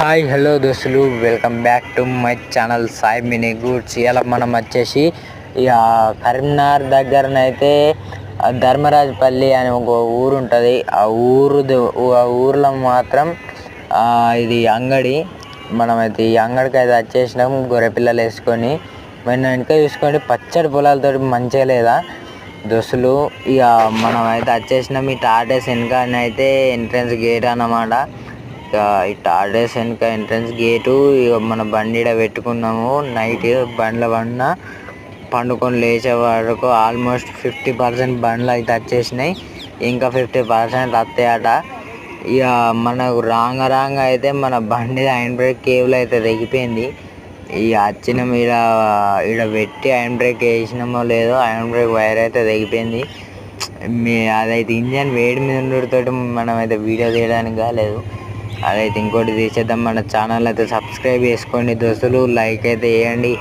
Hi hello దోస్తులు. Welcome back to my channel Sai mini goods. ఇలా మనం వచ్చేసి ఇక కరీంనగర్ దగ్గరనైతే ధర్మరాజపల్లి అనే ఒక ఊరు ఉంటుంది. ఆ ఊరు ఆ ఊర్లో మాత్రం ఇది అంగడి. మనమైతే ఈ అంగడికి అయితే వచ్చేసినాం గొర్రె పిల్లలు వేసుకొని. మన వెనక చూసుకోండి పచ్చడి పొలాలతో మంచిగా లేదా? దోస్తులు ఇక మనం అయితే వచ్చేసినాం ఈ టాటేస్ వెనక అయితే ఎంట్రన్స్ గేట్ అన్నమాట. ఇక ఈ టాటేస్ వెనక ఎంట్రన్స్ గేటు ఇక మన బండి పెట్టుకున్నాము. నైట్ బండ్ల బండిన పండుకొని లేచే వరకు ఆల్మోస్ట్ ఫిఫ్టీ పర్సెంట్ బండ్లు అయితే వచ్చేసినాయి ఇంకా ఫిఫ్టీ పర్సెంట్ వస్తాయట ఇక మనకు రాంగ రాంగ్ అయితే మన బండి హ్యాండ్ బ్రేక్ కేబుల్ అయితే తెగిపోయింది. ఇక వచ్చిన ఈడ ఈడ పెట్టి హ్యాండ్ బ్రేక్ వేసినామో లేదో హ్యాండ్ బ్రేక్ వైర్ అయితే తెగిపోయింది. మీ అదైతే ఇంజన్ వేడి మీద ఉండడంతో మనం అయితే వీడియో తీయడానికి కాలేదు. అదైతే ఇంకోటి తీసేద్దాం మన ఛానల్ అయితే సబ్స్క్రైబ్ చేసుకోండి దోస్తులు లైక్ అయితే వేయండి